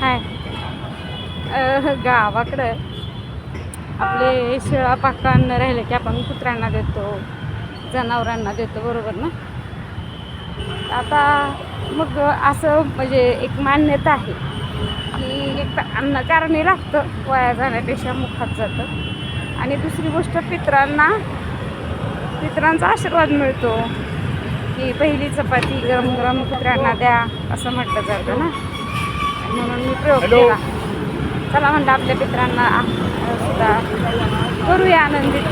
हाय. गावाकडं आपले शेळा पाका अन्न राहिले की आपण कुत्र्यांना देतो जनावरांना देतो बरोबर ना? आता मग असं म्हणजे एक मान्यता आहे की एक तर अन्न कारणे लागतं वाया जाण्यापेक्षा मुखात जातं. आणि दुसरी गोष्ट पित्रांना पित्रांचा आशीर्वाद मिळतो की पहिली चपाती गरम गरम कुत्र्यांना द्या असं म्हटलं जातं ना? म्हणून मी प्रयोग हॅलो. केला. चला म्हणलं आपल्या पित्रांना आ- सुद्धा करूया आनंदित.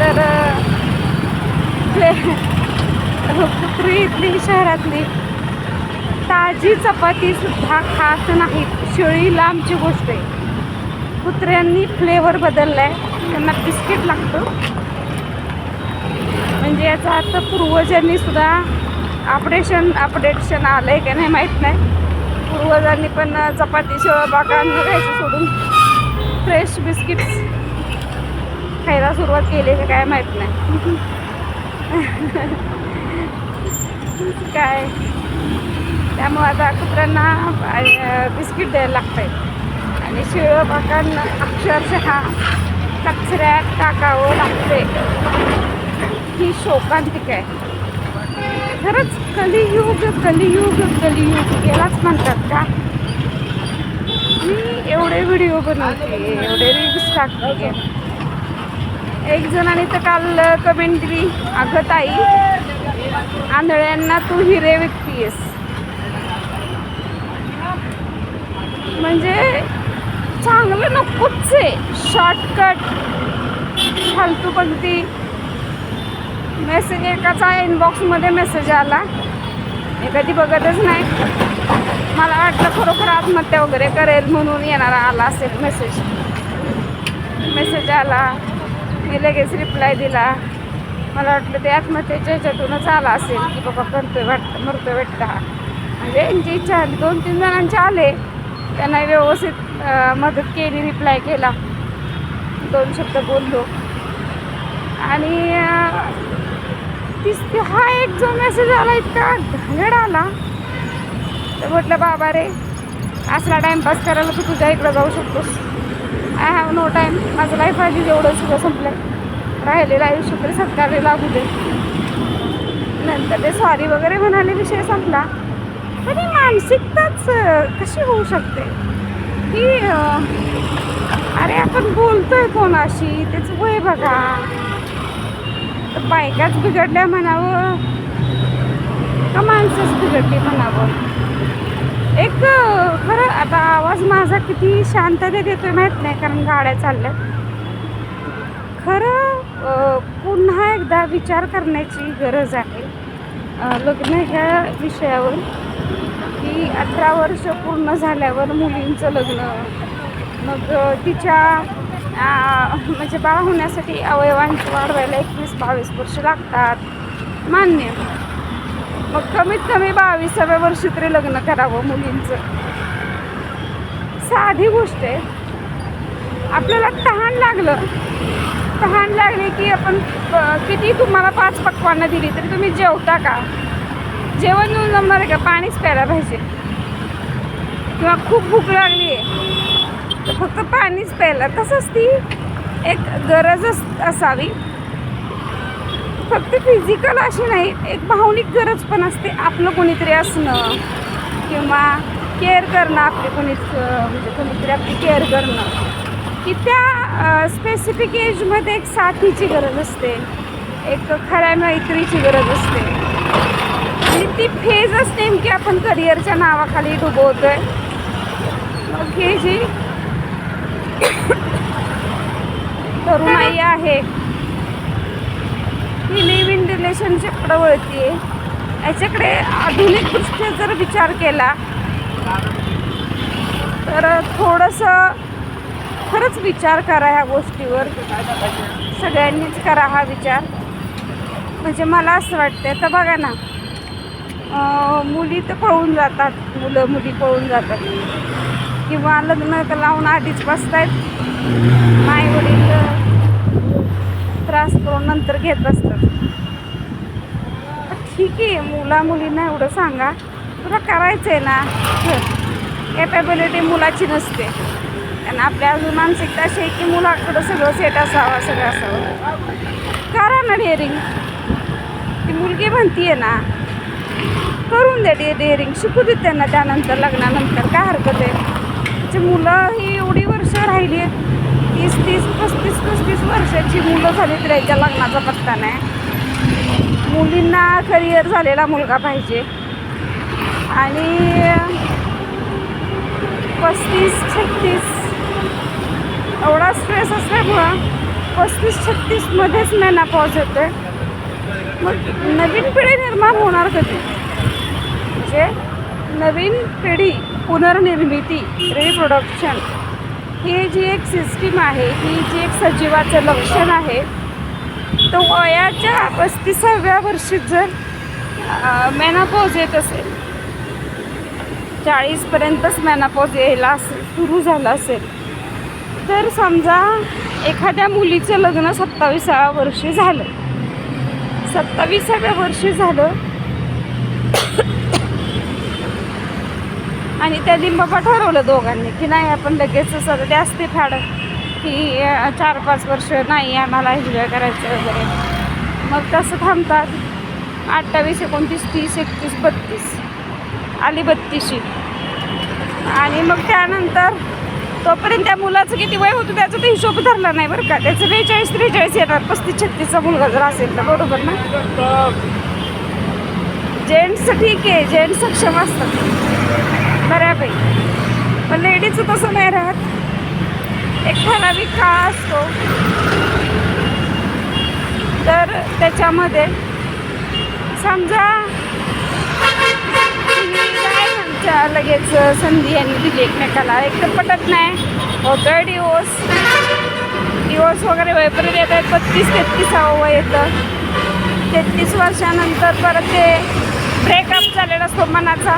तर इथली शहरातली ताजी चपाती सुद्धा खात नाहीत. शिळी लांबची गोष्ट आहे. कुत्र्यांनी फ्लेवर बदललाय. त्यांना बिस्किट लागतं. म्हणजे याचा अर्थ पूर्वजांनी सुद्धा अपडेशन अपडेशन आलंय का नाही माहीत नाही. पूर्वजांनी पण चपाती शिवाय बाका खायचं सोडून फ्रेश बिस्किट्स खायला सुरुवात केली का काय माहीत नाही. काय? त्यामुळे आता कुत्र्यांना बिस्किट द्यायला लागतंय. आणि शिळं बाकान अक्षरशः कचऱ्यात टाकावं लागते ही शोकांतिक आहे. खरंच कलियुग कलियुग कलियुग यालाच म्हणतात का? मी एवढे व्हिडिओ बनवते एवढे रील्स टाकते. एक जणाने तर काल कमेंट दिली अगं ताई आंधळ्यांना तू हिरे विकतीयस. म्हणजे चांगलं नकोच आहे. शॉर्टकट फालतू पंक्ती मेसेज एकाचा इनबॉक्समध्ये मेसेज आला. मी कधी बघतच नाही. मला वाटलं खरोखर आत्महत्या वगैरे करेल म्हणून येणारा आला असेल मेसेज मेसेज आला. मी लगेच रिप्लाय दिला. मला वाटलं ते आत्महत्येच्या ह्याच्यातूनच आला असेल की बाबा करतोय वाटतं मरतोय वाटतं हा. म्हणजे यांची इच्छा आली. दोन तीन जणांचे आले. त्यांना व्यवस्थित मदत केली रिप्लाय केला. दोन शब्द बोललो. आणि तीस ते हा एक जो मेसेज आला इतका घालड आला. तर म्हटलं बाबा रे असला टाईमपास करायला तू तुझ्या इकडं जाऊ शकतोस. आय हॅव नो टाईम माझं लाईफ आधी जेवढं सगळं संपलं राहिलेलं आयुष्य तरी सत्कारले लागू दे. नंतर ते सॉरी वगैरे म्हणाले विषय संपला. पण ही मानसिकताच कशी होऊ शकते? की अरे आपण बोलतोय कोणाशी? त्याचं वय बघा. तर बायकाच बिघडल्या म्हणावं? का माणसंच बिघडली म्हणावं? एक खरं आता आवाज माझा किती शांततेत येतोय माहीत नाही कारण गाड्या चालल्यात. खरं पुन्हा एकदा विचार करण्याची गरज आहे. लग्न ह्या विषयावर की अठरा वर्ष पूर्ण झाल्यावर मुलींचं लग्न मग तिच्या म्हणजे बाळ होण्यासाठी अवयवांची वाढवायला एकवीस बावीस वर्ष लागतात. मान्य. मग कमीत कमी बावीसाव्या वर्षी तरी लग्न करावं मुलींचं. साधी गोष्ट आहे. आपल्याला तहान लागलं. तहान लागली की आपण किती तुम्हाला पाच पक्वानं दिली तरी तुम्ही जेवता का? जेवण घेऊन जमणार आहे का? पाणीच प्यायला पाहिजे. किंवा खूप भूक लागली आहे तर फक्त पाणीच प्यायला. तसंच ती एक गरजच असावी. फक्त फिजिकल अशी नाही एक भावनिक गरज पण असते आपलं कोणीतरी असणं किंवा केअर करणं आपली कोणीच म्हणजे कोणीतरी आपली केअर करणं. की त्या स्पेसिफिक एजमध्ये एक साथीची गरज असते एक खऱ्या मैत्रीची गरज असते. आणि ती फेजच नेमकी आपण करिअरच्या नावाखाली डुबवतोय. मग ही जी तरुणाई आहे. ही लिव्ह इन रिलेशनशिपकडे वळतीये याच्याकडे आधुनिकदृष्ट्या जर विचार केला तर थोडंसं खरंच विचार करा ह्या गोष्टीवर. सगळ्यांनीच करा हा विचार. म्हणजे मला असं वाटतं तर बघा ना मुली तर पळून जातात मुलं मुली पळून जातात. किंवा लग्न तर लावून आधीच बसतायत. माय वडील त्रास करून नंतर घेत असतात ठीक आहे मुला मुलींना एवढं सांगा. तुला करायचं आहे ना? कर. कॅपेबिलिटी मुलाची नसते. आणि आपल्या अजून मानसिकता अशी आहे की मुलाकडं सगळं सेट असावं सगळं असावं. करा ना डेअरिंग ती मुलगी म्हणतीये ना करून दे डे डेअरिंग शिकू दे त्यांना त्यानंतर लग्नानंतर. काय हरकत आहे? म्हणजे मुलं ही एवढी वर्ष राहिली आहेत. तीस तीस पस्तीस पस्तीस वर्षाची मुलं झाली त्याच्या लग्नाचा पत्ता नाही. मुलींना करिअर झालेला मुलगा पाहिजे. आणि पस्तीस छत्तीस एवढा स्ट्रेस असल्यामुळं पस्तीस छत्तीसमध्येच मेनापॉज येते मग नवीन पिढी निर्माण होणार कधी? म्हणजे नवीन पिढी पुनर्निर्मिती रिप्रोडक्शन ही जी एक सिस्टीम आहे ही जी एक सजीवाचं लक्षण आहे तो वयाच्या पस्तीसाव्या वर्षी जर मेनापॉज येत असेल चाळीसपर्यंतच मेनापॉज यायला असेल सुरू झालं असेल तर समजा एखाद्या मुलीचं लग्न सत्तावीसाव्या वर्षी झालं. सत्तावीसाव्या वर्षी झालं आणि त्यांनी बाबा ठरवलं दोघांनी की नाही आपण लगेच असं ते असते फाड की चार पाच वर्ष नाही आम्हाला एन्जॉय करायचं वगैरे. मग तसं थांबतात. अठ्ठावीस एकोणतीस तीस एकतीस बत्तीस. आली बत्तीसशी आणि मग त्यानंतर तोपर्यंत त्या मुलाचं किती वय होतं त्याचा तर हिशोब धरला नाही बरं का. त्याचं बेचाळीस त्रेचाळीस येणार. पस्तीस छत्तीसचा मुलगा जर असेल तर बरोबर ना? जेंट्स ठीक आहे. जेंट्स सक्षम असतात. बऱ्यापैकी. पण लेडीजचं तसं नाही राहत. एक ठराविक काळ असतो. तर त्याच्यामध्ये समजा काय आमच्या लगेच संधी यांनी दिली एकमेकाला. एक तर पटत नाही. होतोय डिवोर्स डिवोर्स वगैरे वयपर्यंत येत आहेत बत्तीस तेहतीसावं वय येतं. तेहतीस वर्षानंतर परत ते ब्रेकअप झालेला असतो मनाचा.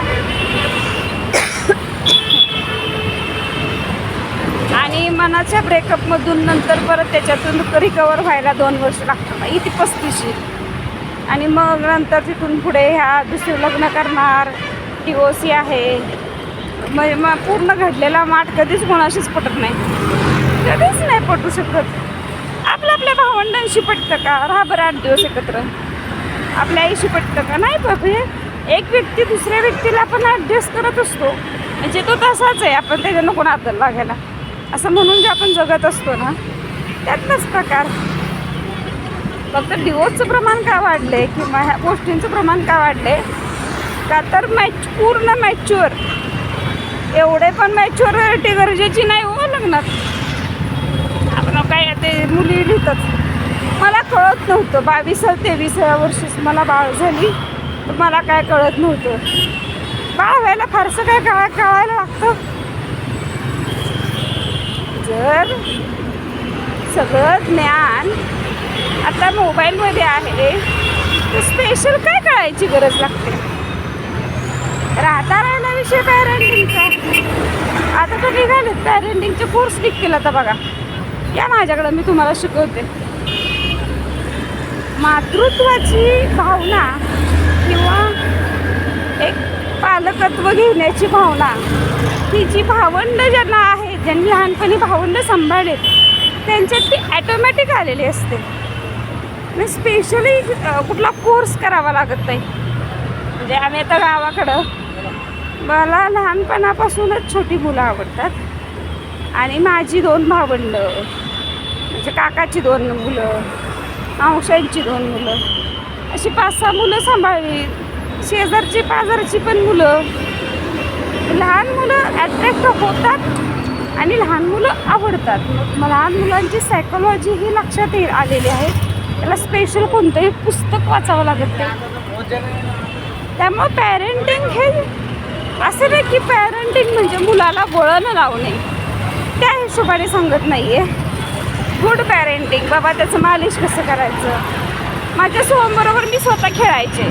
आणि मनाच्या ब्रेकअपमधून नंतर परत त्याच्यातून रिकवर व्हायला दोन वर्ष लागतात. इथे पस्तीशी आणि मग नंतर तिथून पुढे ह्या दुसरं लग्न करणार सी आहे. मग मग पूर्ण घडलेला माठ कधीच कोणाशीच पटत नाही. कधीच नाही पटू शकत. आपल्या आपल्या भावंडांशी पटतं का? राहा बरं आठ दिवस एकत्र. आपल्या आईशी पटतं का? नाही बाबी. एक व्यक्ती दुसऱ्या व्यक्तीला आपण ॲडजस्ट करत असतो. म्हणजे तो तसाच आहे. आपण त्याच्यानं कोण आदर लागायला. असं म्हणून जे आपण जगत असतो ना त्यातलाच प्रकार. फक्त डिवोर्सचं प्रमाण का वाढले किंवा ह्या गोष्टींचं प्रमाण का वाढले का तर मॅच पूर्ण मॅच्युअर. एवढे पण मॅच्युअरिटी गरजेची नाही हो लग्नात. आपण काय ते मुली लिहितात. मला कळत नव्हतं. बावीस तेविसाव्या वर्षीच मला बाळ झाली. तर मला काय कळत नव्हतं. बाळ व्हायला फारसं काय कळा कळायला लागतं. जर सगळं ज्ञान आता मोबाईलमध्ये आहे तर स्पेशल काय कळायची गरज लागते? राहता राहिला विषय पॅरेंटिंगचा आता तर निघालेत पॅरेंटिंगचे कोर्स निघतील आता बघा. या माझ्याकडं मी तुम्हाला शिकवते. मातृत्वाची भावना किंवा एक पालकत्व घेण्याची भावना ही जी भावंड ज्यांना आहे ज्यांनी लहानपणी भाऊंना सांभाळलेत त्यांच्यात ती ॲटोमॅटिक आलेली असते. म्हणजे आणि स्पेशली कुठला कोर्स करावा लागत नाही. म्हणजे आम्ही आता गावाकडं. मला लहानपणापासूनच छोटी मुलं आवडतात. आणि माझी दोन भावंडं म्हणजे काकाची दोन मुलं मावशांची दोन मुलं अशी पाच सहा मुलं सांभाळली. शेजारची पाजारची पण मुलं. लहान मुलं ॲट्रॅक्ट होतात. आणि लहान मुलं आवडतात. मग लहान मुलांची सायकोलॉजी ही लक्षात ये आलेली आहे. त्याला स्पेशल कोणतंही पुस्तक वाचावं लागत नाही. त्यामुळं पॅरेंटिंग हे असं नाही की पॅरेंटिंग म्हणजे मुलाला वळण लावणे. त्या हिशोबाने सांगत नाही आहे गुड पॅरेंटिंग बाबा त्याचं मालिश कसं करायचं? माझ्या सोहमबरोबर मी स्वतः खेळायचे.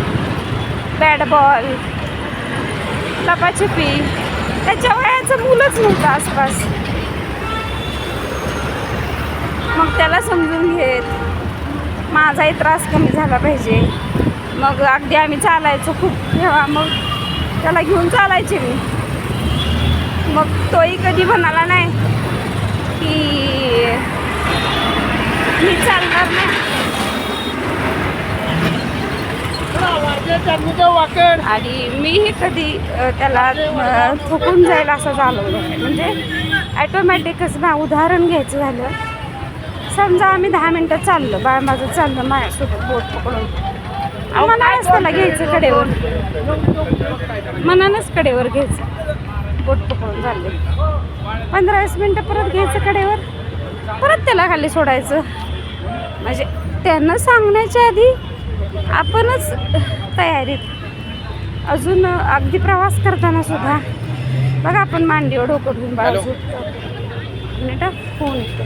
बॅट बॉल लपाछपी. त्याच्या वयाचं मुलंच नव्हतं आसपास. मग त्याला समजून घेत. माझाही त्रास कमी झाला पाहिजे. मग अगदी आम्ही चालायचो खूप. तेव्हा मग त्याला घेऊन चालायचे मी. मग तोही कधी म्हणाला नाही की मी चालणार नाही. आणि मीही कधी त्याला थुकून जाईल असं झालं म्हणजे ॲटोमॅटिकच ना उदाहरण घ्यायचं झालं. समजा आम्ही दहा मिनटं चाललो बाळ माझं चाललं माझ्यासोबत बोट पकडून. मनानच त्याला घ्यायचं कडेवर. मनानच कडेवर घ्यायचं. बोट पकडून चालले. पंधरा वीस मिनटं परत घ्यायचं कडेवर. परत त्याला खाली सोडायचं. म्हणजे त्यांना सांगण्याच्या आधी आपणच तयारीत. अजून अगदी प्रवास करताना सुद्धा. बघा आपण मांडीवर डोकं ठेवून झोपतो मिनिटं फोन येतो